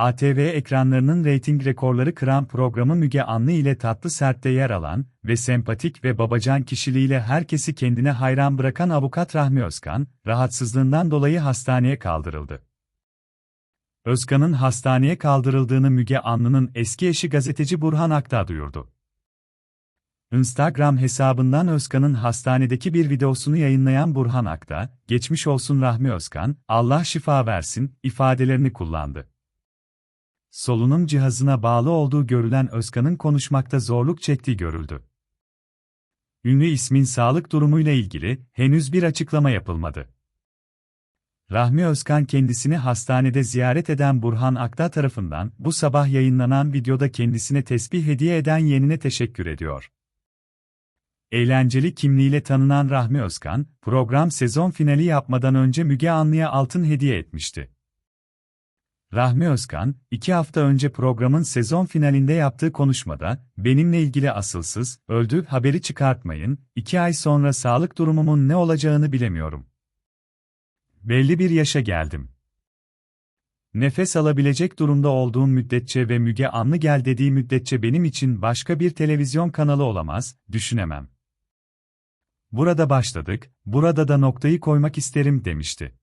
ATV ekranlarının reyting rekorları kıran programı Müge Anlı ile Tatlı Sert'te yer alan ve sempatik ve babacan kişiliğiyle herkesi kendine hayran bırakan avukat Rahmi Özkan, rahatsızlığından dolayı hastaneye kaldırıldı. Özkan'ın hastaneye kaldırıldığını Müge Anlı'nın eski eşi gazeteci Burhan Akta duyurdu. Instagram hesabından Özkan'ın hastanedeki bir videosunu yayınlayan Burhan Akta, geçmiş olsun Rahmi Özkan, Allah şifa versin, ifadelerini kullandı. Solunum cihazına bağlı olduğu görülen Özkan'ın konuşmakta zorluk çektiği görüldü. Ünlü ismin sağlık durumuyla ilgili henüz bir açıklama yapılmadı. Rahmi Özkan kendisini hastanede ziyaret eden Burhan Akta tarafından bu sabah yayınlanan videoda kendisine tesbih hediye eden yeğenine teşekkür ediyor. Eğlenceli kimliğiyle tanınan Rahmi Özkan, program sezon finali yapmadan önce Müge Anlı'ya altın hediye etmişti. Rahmi Özkan, iki hafta önce programın sezon finalinde yaptığı konuşmada, benimle ilgili asılsız, öldü haberi çıkartmayın, iki ay sonra sağlık durumumun ne olacağını bilemiyorum. Belli bir yaşa geldim. Nefes alabilecek durumda olduğum müddetçe ve Müge Anlı gel dediği müddetçe benim için başka bir televizyon kanalı olamaz, düşünemem. Burada başladık, burada da noktayı koymak isterim demişti.